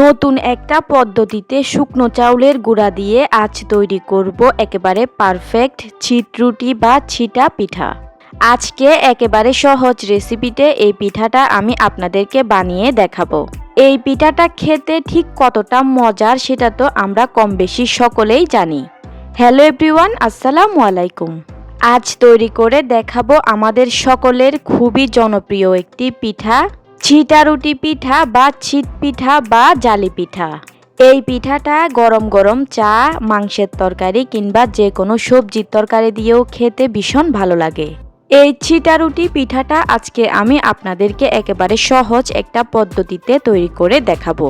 নতুন একটা পদ্ধতিতে শুকনো চাউলের গুঁড়া দিয়ে আজ তৈরি করব একেবারে পারফেক্ট ছিট রুটি বা ছিটা পিঠা। আজকে একেবারে সহজ রেসিপিতে এই পিঠাটা আমি আপনাদেরকে বানিয়ে দেখাবো। এই পিঠাটা খেতে ঠিক কতটা মজার সেটা তো আমরা কম বেশি সকলেই জানি। হ্যালো এভরিওয়ান, আসসালামু আলাইকুম। আজ তৈরি করে দেখাবো আমাদের সকলের খুবই জনপ্রিয় একটি পিঠা ছিটা রুটি পিঠা বা ছিট পিঠা বা জালি পিঠা। এই পিঠাটা গরম গরম চা, মাংসের তরকারি কিংবা যে কোনো সবজির তরকারি দিয়েও খেতে ভীষণ ভালো লাগে। এই ছিটা রুটি পিঠাটা আজকে আমি আপনাদেরকে একেবারে সহজ একটা পদ্ধতিতে তৈরি করে দেখাবো।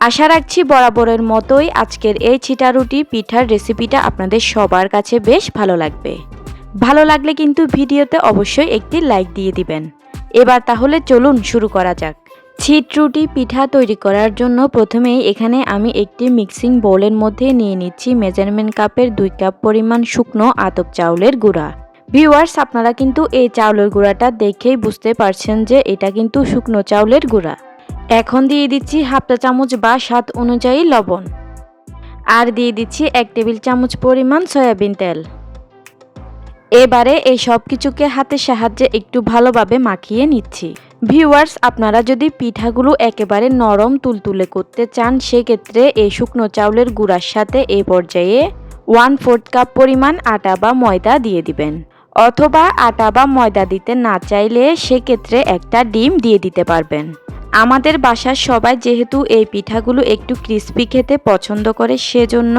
আশা রাখছি বরাবরের মতোই আজকের এই ছিটা রুটি পিঠার রেসিপিটা আপনাদের সবার কাছে বেশ ভালো লাগবে। ভালো লাগলে কিন্তু ভিডিওতে অবশ্যই একটি লাইক দিয়ে দিবেন। এবার তাহলে চলুন শুরু করা যাক। ছিট রুটি পিঠা তৈরি করার জন্য প্রথমেই এখানে আমি একটি মিক্সিং বোলের মধ্যে নিয়ে নিচ্ছি মেজারমেন্ট কাপের দুই কাপ পরিমাণ শুকনো আতপ চাউলের গুঁড়া। ভিউয়ার্স, আপনারা কিন্তু এই চাউলের গুঁড়াটা দেখেই বুঝতে পারছেন যে এটা কিন্তু শুকনো চাউলের গুঁড়া। এখন দিয়ে দিচ্ছি হাফটা চামচ বা স্বাদ অনুযায়ী লবণ। আর দিয়ে দিচ্ছি এক টেবিল চামচ পরিমাণ সয়াবিন তেল। এবারে এই সব কিছুকে হাতের সাহায্যে একটু ভালোভাবে মাখিয়ে নিচ্ছি। ভিউয়ার্স আপনারা যদি পিঠাগুলো একেবারে নরম তুলতুলে করতে চান, সেক্ষেত্রে এই শুকনো চাউলের গুঁড়ার সাথে এ পর্যায়ে ওয়ান ফোর্থ কাপ পরিমাণ আটা বা ময়দা দিয়ে দিবেন। অথবা আটা বা ময়দা দিতে না চাইলে সেক্ষেত্রে একটা ডিম দিয়ে দিতে পারবেন। আমাদের বাসার সবাই যেহেতু এই পিঠাগুলো একটু ক্রিস্পি খেতে পছন্দ করে, সেজন্য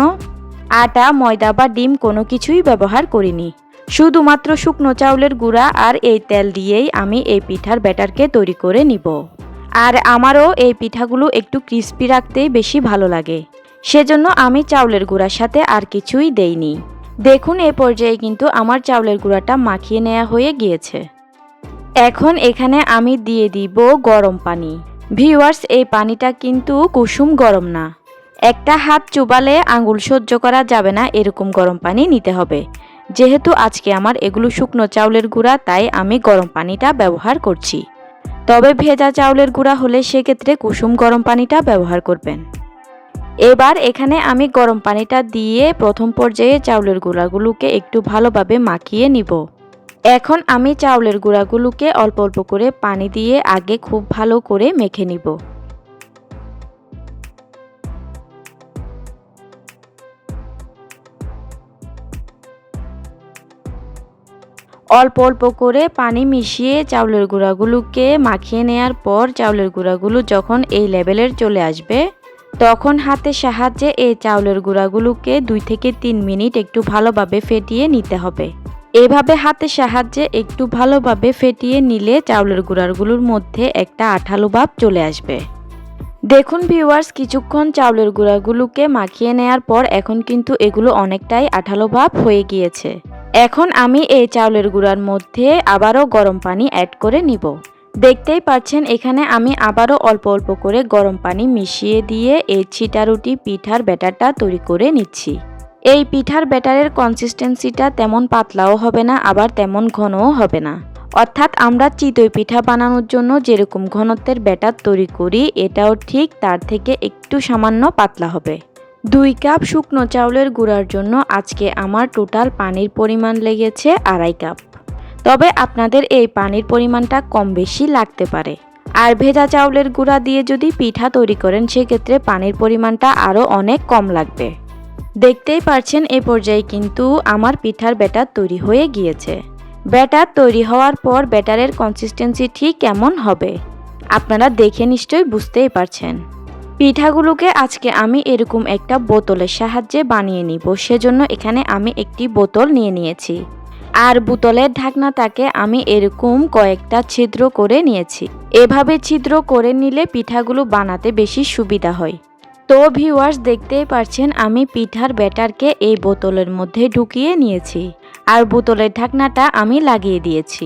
আটা, ময়দা বা ডিম কোনো কিছুই ব্যবহার করিনি। শুধুমাত্র শুকনো চাউলের গুঁড়া আর এই তেল দিয়েই আমি এই পিঠার ব্যাটারকে তৈরি করে নিব। আর আমারও এই পিঠাগুলো একটু ক্রিস্পি রাখতেই বেশি ভালো লাগে। সেজন্য আমি চাউলের গুঁড়ার সাথে আর কিছুই দেইনি। দেখুন এ পর্যায়ে কিন্তু আমার চাউলের গুঁড়াটা মাখিয়ে নেওয়া হয়ে গিয়েছে। এখন এখানে আমি দিয়ে দিব গরম পানি। ভিউয়ার্স, এই পানিটা কিন্তু কুসুম গরম না। একটা হাত চুবালে আঙুল সহ্য করা যাবে না, এরকম গরম পানি নিতে হবে। যেহেতু আজকে আমার এগুলো শুকনো চাউলের গুঁড়া, তাই আমি গরম পানিটা ব্যবহার করছি। তবে ভেজা চাউলের গুঁড়া হলে সেক্ষেত্রে কুসুম গরম পানিটা ব্যবহার করবেন। এবার এখানে আমি গরম পানিটা দিয়ে প্রথম পর্যায়ে চাউলের গুঁড়াগুলোকে একটু ভালোভাবে মাখিয়ে নিব। এখন আমি চাউলের গুঁড়াগুলোকে অল্প অল্প করে পানি দিয়ে আগে খুব ভালো করে মেখে নিব। অল্প অল্প করে পানি মিশিয়ে চাউলের গুঁড়াগুলোকে মাখিয়ে নেওয়ার পর চাউলের গুঁড়াগুলো যখন এই লেভেলের চলে আসবে, তখন হাতের সাহায্যে এই চাউলের গুঁড়াগুলোকে দুই থেকে তিন মিনিট একটু ভালোভাবে ফেটিয়ে নিতে হবে। এভাবে হাতের সাহায্যে একটু ভালোভাবে ফেটিয়ে নিলে চাউলের গুঁড়াগুলোর মধ্যে একটা আঠালো ভাব চলে আসবে। দেখুন ভিউয়ার্স, কিছুক্ষণ চাউলের গুঁড়াগুলোকে মাখিয়ে নেওয়ার পর এখন কিন্তু এগুলো অনেকটাই আঠালো ভাব হয়ে গিয়েছে। এখন আমি এই চাউলের গুঁড়ার মধ্যে আবারও গরম পানি অ্যাড করে নিব। দেখতেই পাচ্ছেন, এখানে আমি আবারও অল্প অল্প করে গরম পানি মিশিয়ে দিয়ে এই ছিটা রুটি পিঠার ব্যাটারটা তৈরি করে নিচ্ছি। এই পিঠার ব্যাটারের কনসিস্টেন্সিটা তেমন পাতলাও হবে না, আবার তেমন ঘনও হবে না। অর্থাৎ আমরা চিতই পিঠা বানানোর জন্য যেরকম ঘনত্বের ব্যাটার তৈরি করি, এটাও ঠিক তার থেকে একটু সামান্য পাতলা হবে। দুই কাপ শুকনো চাউলের গুঁড়ার জন্য আজকে আমার টোটাল পানির পরিমাণ লেগেছে আড়াই কাপ। তবে আপনাদের এই পানির পরিমাণটা কম বেশি লাগতে পারে। আর ভেজা চাউলের গুঁড়া দিয়ে যদি পিঠা তৈরি করেন, সেক্ষেত্রে পানির পরিমাণটা আরও অনেক কম লাগবে। দেখতেই পারছেন, এ পর্যায়ে কিন্তু আমার পিঠার ব্যাটার তৈরি হয়ে গিয়েছে। ব্যাটার তৈরি হওয়ার পর ব্যাটারের কনসিস্টেন্সি ঠিক কেমন হবে? আপনারা দেখে নিশ্চয়ই বুঝতেই পারছেন। পিঠাগুলোকে আজকে আমি এরকম একটা বোতলের সাহায্যে বানিয়ে নিব। সেজন্য এখানে আমি একটি বোতল নিয়ে নিয়েছি। আর বোতলের ঢাকনাটাকে আমি এরকম কয়েকটা ছিদ্র করে নিয়েছি। এভাবে ছিদ্র করে নিলে পিঠাগুলো বানাতে বেশি সুবিধা হয়। তো ভিউয়ার্স, দেখতেই পারছেন, আমি পিঠার ব্যাটারকে এই বোতলের মধ্যে ঢুকিয়ে নিয়েছি। আর বোতলের ঢাকনাটা আমি লাগিয়ে দিয়েছি।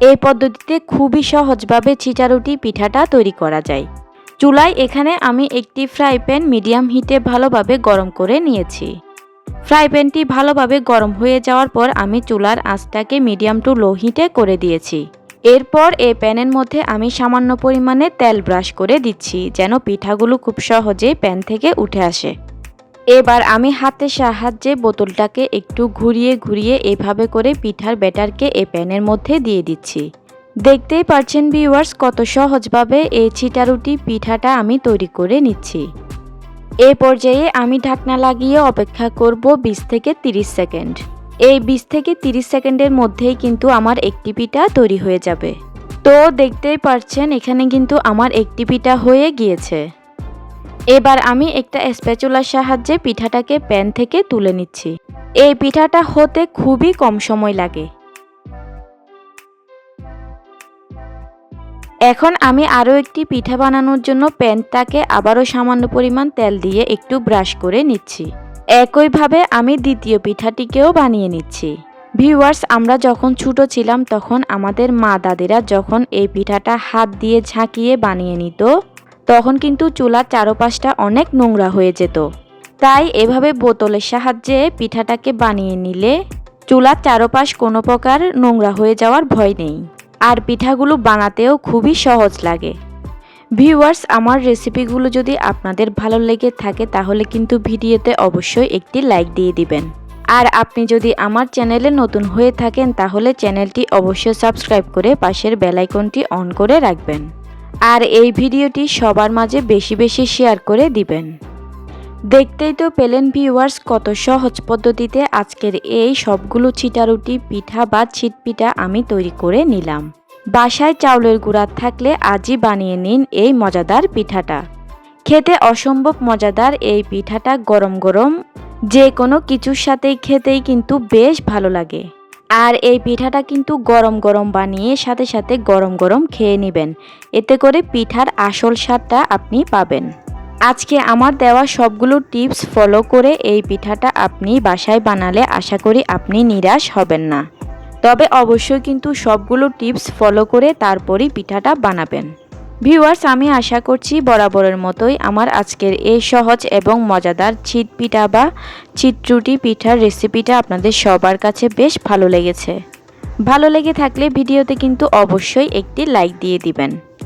এই পদ্ধতিতে খুবই সহজভাবে চিটারুটি পিঠাটা তৈরি করা যায়। চুলায় এখানে আমি একটি ফ্রাই প্যান মিডিয়াম হিটে ভালোভাবে গরম করে নিয়েছি। ফ্রাই প্যানটি ভালোভাবে গরম হয়ে যাওয়ার পর আমি চুলার আঁচটাকে মিডিয়াম টু লো হিটে করে দিয়েছি। এরপর এই প্যানের মধ্যে আমি সামান্য পরিমাণে তেল ব্রাশ করে দিচ্ছি যেন পিঠাগুলো খুব সহজেই প্যান থেকে উঠে আসে। এবার আমি হাতের সাহায্যে বোতলটাকে একটু ঘুরিয়ে ঘুরিয়ে এভাবে করে পিঠার ব্যাটারকে এ প্যানের মধ্যে দিয়ে দিচ্ছি। দেখতেই পারছেন ভিউয়ার্স কত সহজভাবে এই ছিটারুটি পিঠাটা আমি তৈরি করে নিচ্ছি। এই পর্যায়ে আমি ঢাকনা লাগিয়ে অপেক্ষা করব 20 থেকে 30 সেকেন্ড। এই 20 থেকে 30 সেকেন্ডের মধ্যেই কিন্তু আমার একটি পিঠা তৈরি হয়ে যাবে। তো দেখতেই পারছেন, এখানে কিন্তু আমার একটি পিঠা হয়ে গিয়েছে। এবার আমি একটা স্প্যাচুলার সাহায্যে পিঠাটাকে প্যান থেকে তুলে নিচ্ছি। এই পিঠাটা হতে খুবই কম সময় লাগে। এখন আমি আরও একটি পিঠা বানানোর জন্য প্যানটাকে আবারও সামান্য পরিমাণ তেল দিয়ে একটু ব্রাশ করে নিচ্ছি। একইভাবে আমি দ্বিতীয় পিঠাটিকেও বানিয়ে নিচ্ছি। ভিউয়ার্স, আমরা যখন ছোট ছিলাম তখন আমাদের মা দাদিরা যখন এই পিঠাটা হাত দিয়ে ঝাঁকিয়ে বানিয়ে নিত, তখন কিন্তু চুলার চারপাশটা অনেক নোংরা হয়ে যেত। তাই এভাবে বোতলের সাহায্যে পিঠাটাকে বানিয়ে নিলে চুলার চারপাশ কোনো প্রকার নোংরা হয়ে যাওয়ার ভয় নেই। আর পিঠাগুলো বানাতেও খুবই সহজ লাগে। ভিউয়ার্স, আমার রেসিপিগুলো যদি আপনাদের ভালো লেগে থাকে, তাহলে কিন্তু ভিডিওতে অবশ্যই একটি লাইক দিয়ে দিবেন। আর আপনি যদি আমার চ্যানেলে নতুন হয়ে থাকেন, তাহলে চ্যানেলটি অবশ্যই সাবস্ক্রাইব করে পাশের বেলাইকনটি অন করে রাখবেন। আর এই ভিডিওটি সবার মাঝে বেশি বেশি শেয়ার করে দিবেন। দেখতেই তো পেলেন ভিউয়ার্স কত সহজ পদ্ধতিতে আজকের এই সবগুলো ছিটারুটি পিঠা বা ছিটপিঠা আমি তৈরি করে নিলাম। বাসায় চাউলের গুঁড়া থাকলে আজই বানিয়ে নিন এই মজাদার পিঠাটা। খেতে অসম্ভব মজাদার এই পিঠাটা গরম গরম যে কোনো কিছুর সাথেই খেতেই কিন্তু বেশ ভালো লাগে। আর এই পিঠাটা কিন্তু গরম গরম বানিয়ে সাথে সাথে গরম গরম খেয়ে নেবেন। এতে করে পিঠার আসল স্বাদটা আপনি পাবেন। আজকে আমার দেওয়া সবগুলো টিপস ফলো করে এই পিঠাটা আপনি বাসায় বানালে আশা করি আপনি নিরাশ হবেন না। তবে অবশ্যই কিন্তু সবগুলো টিপস ফলো করে তারপরই পিঠাটা বানাবেন। ভিউয়ার্স, আমি আশা করছি বরাবরের মতোই আমার আজকের এই সহজ এবং মজাদার ছিট পিঠা বা ছিটরুটি পিঠার রেসিপিটা আপনাদের সবার কাছে বেশ ভালো লেগেছে। ভালো লেগে থাকলে ভিডিওতে কিন্তু অবশ্যই একটি লাইক দিয়ে দিবেন।